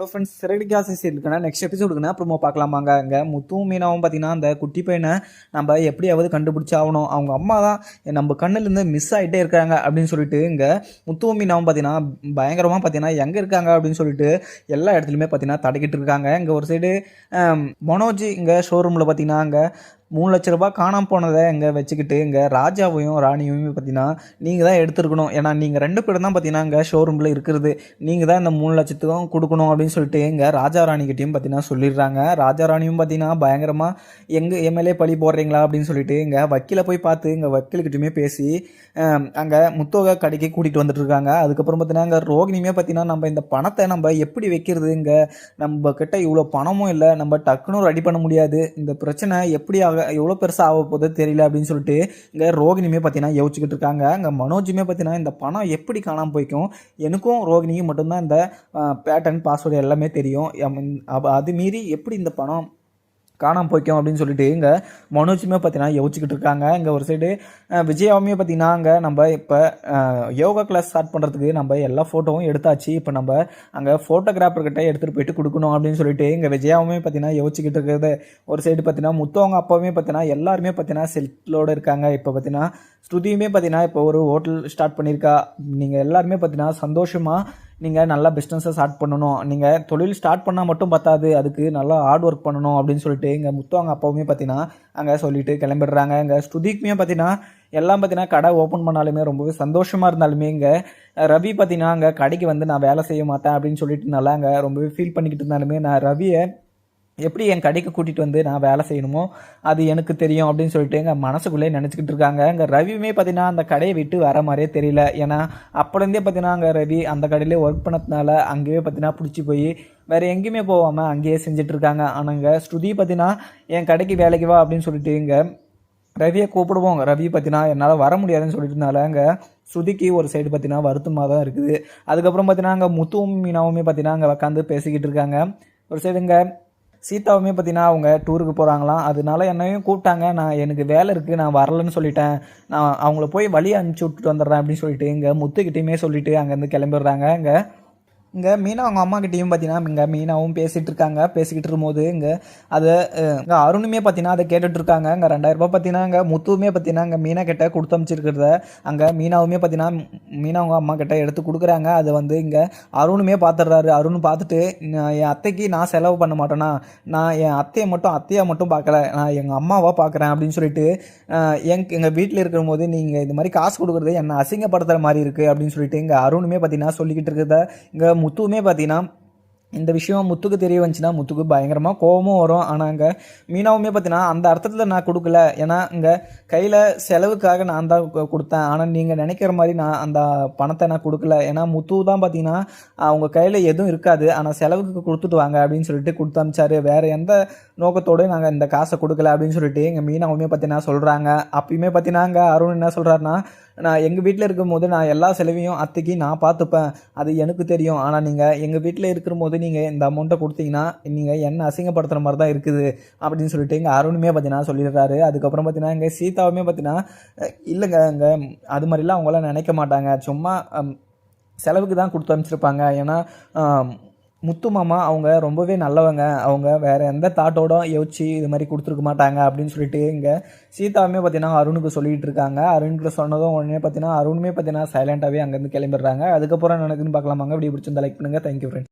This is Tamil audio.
ஹலோ ஃப்ரெண்ட்ஸ் சிறகடிக்கு ஆசை இருக்குன்னா நெக்ஸ்ட் எபிசோடுக்குன்னா அப்புறமா பார்க்கலாமாங்க. அங்கே முத்துவும் மீனாவும் பார்த்தீங்கன்னா அந்த குட்டி பையனை நம்ம எப்படியாவது கண்டுபிடிச்சி ஆகணும் அவங்க அம்மா தான் நம்ம கண்ணுலேருந்து மிஸ் ஆகிட்டே இருக்காங்க அப்படின்னு சொல்லிட்டு இங்கே முத்துவும் மீனாவும் பார்த்தீங்கன்னா பயங்கரமாக பார்த்தீங்கன்னா எங்கே இருக்காங்க அப்படின்னு சொல்லிட்டு எல்லா இடத்துலையுமே பார்த்தீங்கன்னா தடைக்கிட்டு இருக்காங்க. இங்கே ஒரு சைடு மனோஜ் இங்கே ஷோரூமில் பார்த்தீங்கன்னா அங்கே மூணு லட்ச ரூபாய் காணாமல் போனதை இங்கே வச்சுக்கிட்டு இங்கே ராஜாவையும் ராணியும் பார்த்தீங்கன்னா நீங்கள் தான் எடுத்துருக்கணும். ஏன்னா நீங்கள் ரெண்டு பேரும் தான் பார்த்தீங்கன்னா இங்கே ஷோரூமில் இருக்கிறது. நீங்கள் தான் இந்த மூணு லட்சத்துக்கும் கொடுக்கணும் அப்படின்னு சொல்லிட்டு இங்கே ராஜா ராணிக்கிட்டையும் பார்த்தீங்கன்னா சொல்லிடுறாங்க. ராஜா ராணியும் பார்த்தீங்கன்னா பயங்கரமாக எங்கள் எம்எல்ஏ பழி போடுறீங்களா? அப்படின்னு சொல்லிட்டு இங்கே வக்கீலை போய் பார்த்து இங்கே வக்கீல்கிட்டையுமே பேசி அங்கே முத்தோக கடைக்கு கூட்டிகிட்டு வந்துட்டு இருக்காங்க. அதுக்கப்புறம் பார்த்தீங்கன்னா இங்கே ரோகிணியுமே பார்த்தீங்கன்னா நம்ம இந்த பணத்தை நம்ம எப்படி வைக்கிறது? இங்கே நம்ம கிட்ட இவ்வளோ பணமும் இல்லை. நம்ம டக்குன்னு ரெடி பண்ண முடியாது. இந்த பிரச்சனை எப்படி ஆக எவ்வளோ பெருசாக ஆக போகுது தெரியல அப்படின்னு சொல்லிட்டு இங்கே ரோகிணியுமே பார்த்தீங்கன்னா யோசிச்சுக்கிட்டு இருக்காங்க. அங்கே மனோஜுமே பார்த்தீங்கன்னா இந்த பணம் எப்படி காணாமல் போய்க்கும்? எனக்கும் ரோகிணியும் மட்டும்தான் இந்த பேட்டர்ன் பாஸ்வேர்டு எல்லாமே தெரியும். அது மீறி எப்படி இந்த பணம் காணாமல் போய்க்கும் அப்படின்னு சொல்லிட்டு இங்கே மனோஜுமே பார்த்தீங்கன்னா யோசிச்சுக்கிட்டு இருக்காங்க. இங்கே ஒரு சைடு விஜயாவுமே பார்த்தீங்கன்னா அங்கே நம்ம இப்போ யோகா கிளாஸ் ஸ்டார்ட் பண்ணுறதுக்கு நம்ம எல்லா ஃபோட்டோவும் எடுத்தாச்சு. இப்போ நம்ம அங்கே ஃபோட்டோகிராஃபர்கிட்ட எடுத்துகிட்டு போயிட்டு கொடுக்கணும் அப்படின்னு சொல்லிட்டு இங்கே விஜயாவுமே பார்த்தீங்கன்னா யோசிச்சுக்கிட்டு இருக்கிறது. ஒரு சைடு பார்த்தீங்கன்னா முத்தவங்க அப்பாவுமே பார்த்தீங்கன்னா எல்லாருமே பார்த்தீங்கன்னா செல்ஃப்லோடு இருக்காங்க. இப்போ பார்த்தீங்கன்னா ஸ்ருதியுமே பார்த்தீங்கன்னா இப்போ ஒரு ஹோட்டல் ஸ்டார்ட் பண்ணியிருக்கா. நீங்கள் எல்லாருமே பார்த்தீங்கன்னா சந்தோஷமாக நீங்கள் நல்லா பிஸ்னஸை ஸ்டார்ட் பண்ணணும். நீங்கள் தொழில் ஸ்டார்ட் பண்ணால் மட்டும் பத்தாது. அதுக்கு நல்லா ஹார்ட் ஒர்க் பண்ணணும் அப்படின்னு சொல்லிட்டு இங்கே முத்துவாங்க அப்பாவுமே பார்த்தீங்கன்னா அங்கே சொல்லிட்டு கிளம்பிடுறாங்க. இங்கே ஸ்ருதிக்குமே பார்த்தீங்கன்னா எல்லாம் பார்த்தீங்கன்னா கடை ஓப்பன் பண்ணாலுமே ரொம்பவே சந்தோஷமாக இருந்தாலுமே இங்கே ரவி பார்த்தீங்கன்னா அங்கே கடைக்கு வந்து நான் வேலை செய்ய மாட்டேன் அப்படின்னு சொல்லிட்டு நல்லா அங்கே ரொம்பவே ஃபீல் பண்ணிக்கிட்டு இருந்தாலுமே நான் ரவியை எப்படி என் கடைக்கு கூட்டிகிட்டு வந்து நான் வேலை செய்யணுமோ அது எனக்கு தெரியும் அப்படின்னு சொல்லிட்டு எங்கள் மனசுக்குள்ளே நினச்சிக்கிட்டு இருக்காங்க. அங்கே ரவியுமே பார்த்தீங்கன்னா அந்த கடையை விட்டு வர மாதிரியே தெரியல. ஏன்னா அப்போலேருந்தே பார்த்தீங்கன்னா அங்கே ரவி அந்த கடையிலே ஒர்க் பண்ணதுனால அங்கேயே பார்த்தீங்கன்னா பிடிச்சி போய் வேறு எங்கேயுமே போகாமல் அங்கேயே செஞ்சிட்ருக்காங்க ஆனால் இங்கே ஸ்ருதி பார்த்தீங்கன்னா என் கடைக்கு வேலைக்கு வா அப்படின்னு சொல்லிட்டு இங்கே ரவியை கூப்பிடுவோம். ரவி பார்த்தீங்கன்னா என்னால் வர முடியாதுன்னு சொல்லிட்டுனால அங்கே ஸ்ருதிக்கு ஒரு சைடு பார்த்தீங்கன்னா வருத்தமாக தான் இருக்குது. அதுக்கப்புறம் பார்த்தீங்கன்னா அங்கே முத்துவும் மீனாவுமே பார்த்தீங்கன்னா அங்கே உட்காந்து பேசிக்கிட்டு இருக்காங்க. ஒரு சைடு இங்கே சீதாவுமே பார்த்தீங்கன்னா அவங்க டூருக்கு போகிறாங்களாம் அதனால என்னையும் கூப்பிட்டாங்க. நான் எனக்கு வேலை இருக்குது நான் வரலன்னு சொல்லிட்டேன். நான் அவங்கள போய் வழி அனுப்பிச்சி விட்டுட்டு வந்துடுறேன் அப்படின்னு சொல்லிட்டு இங்கே முத்துக்கிட்டேயுமே சொல்லிட்டு அங்கேருந்து கிளம்பிடுறாங்க. இங்கே இங்கே மீனா அவங்க அம்மா கிட்டேயும் பார்த்தீங்கன்னா இங்கே மீனாவும் பேசிகிட்டு இருக்காங்க பேசிக்கிட்டு இருக்கும்போது இங்கே அதை இங்கே அருணுமே பார்த்தீங்கன்னா அதை கேட்டுட்டு இருக்காங்க இங்கே ரெண்டாயிரரூபா பார்த்தீங்கன்னா இங்கே முத்துவுமே பார்த்தீங்கன்னா இங்கே மீனா கிட்ட கொடுத்து அமைச்சிருக்கிறத அங்கே மீனாவுமே பார்த்தீங்கன்னா மீனா அவங்க அம்மா கிட்ட எடுத்து கொடுக்குறாங்க. அதை வந்து இங்கே அருணுமே பார்த்துடுறாரு அருண் பார்த்துட்டு என் அத்தைக்கு நான் செலவு பண்ண மாட்டேனா? நான் என் அத்தையை மட்டும் அத்தையை மட்டும் பார்க்கல நான் எங்கள் அம்மாவை பார்க்குறேன் அப்படின்னு சொல்லிட்டு எங் எங்கள் வீட்டில் இருக்கிற போது நீங்கள் இது மாதிரி காசு கொடுக்குறது என்னை அசிங்கப்படுத்துகிற மாதிரி இருக்குது அப்படின்னு சொல்லிட்டு இங்கே அருணுமே பார்த்தீங்கன்னா சொல்லிக்கிட்டு இருக்கிறத இங்கே முத்துவுமே பார்த்தீங்கன்னா இந்த விஷயம் முத்துக்கு தெரிய வந்துச்சுன்னா முத்துக்கு பயங்கரமாக கோபமும் வரும். ஆனால் அங்கே மீனாவுமே பார்த்தீங்கன்னா அந்த அர்த்தத்தில் நான் கொடுக்கல. ஏன்னா இங்கே கையில் செலவுக்காக நான் தான் கொடுத்தேன். ஆனால் நீங்கள் நினைக்கிற மாதிரி நான் அந்த பணத்தை நான் கொடுக்கல. ஏன்னா முத்து தான் பார்த்தீங்கன்னா அவங்க கையில் எதுவும் இருக்காது. ஆனால் செலவுக்கு கொடுத்துட்டு வாங்க அப்படின்னு சொல்லிட்டு கொடுத்து அமிச்சாரு. வேறு எந்த நோக்கத்தோடு நாங்கள் இந்த காசை கொடுக்கல அப்படின்னு சொல்லிட்டு எங்கள் மீனாவுமே பார்த்தீங்கன்னா சொல்கிறாங்க அப்பயுமே பார்த்தீங்கன்னா அங்கே அருண் என்ன சொல்கிறாருன்னா நான் எங்கள் வீட்டில் இருக்கும் போது நான் எல்லா செலவையும் அத்தைக்கு நான் பார்த்துப்பேன். அது எனக்கு தெரியும். ஆனால் நீங்கள் எங்கள் வீட்டில் இருக்கிற போது நீங்கள் இந்த அமௌண்ட்டை கொடுத்தீங்கன்னா நீங்கள் என்ன அசிங்கப்படுத்துகிற மாதிரி தான் இருக்குது அப்படின்னு சொல்லிட்டு எங்கள் அருணுமே பார்த்தீங்கன்னா சொல்லிடுறாரு. அதுக்கப்புறம் பார்த்தீங்கன்னா எங்கள் சீதாவுமே பார்த்தீங்கன்னா இல்லைங்க அங்கே அது மாதிரிலாம் அவங்களாம் நினைக்க மாட்டாங்க. சும்மா செலவுக்கு தான் கொடுத்து அனுப்பிச்சிருப்பாங்க. ஏன்னா முத்து மாமா அவங்க ரொம்பவே நல்லவங்க. அவங்க வேறு எந்த தாட்டோட யோசிச்சு இது மாதிரி கொடுத்துருக்க மாட்டாங்க அப்படின்னு சொல்லிட்டு இங்கே சீதாவுமே பார்த்தீங்கன்னா அருணுக்கு சொல்லிகிட்டு இருக்காங்க. அருணுக்கு சொன்னதும் உடனே பார்த்தீங்கன்னா அருணுமே பார்த்தீங்கன்னா சைலண்ட்டாகவே அங்கேருந்து கிளம்பிடுறாங்க. அதுக்கப்புறம் நடக்குதுன்னு பார்க்கலாமாங்க? இப்படி பிடிச்சிருந்தா லைக் பண்ணுங்கள் தேங்க்யூ ஃப்ரெண்ட்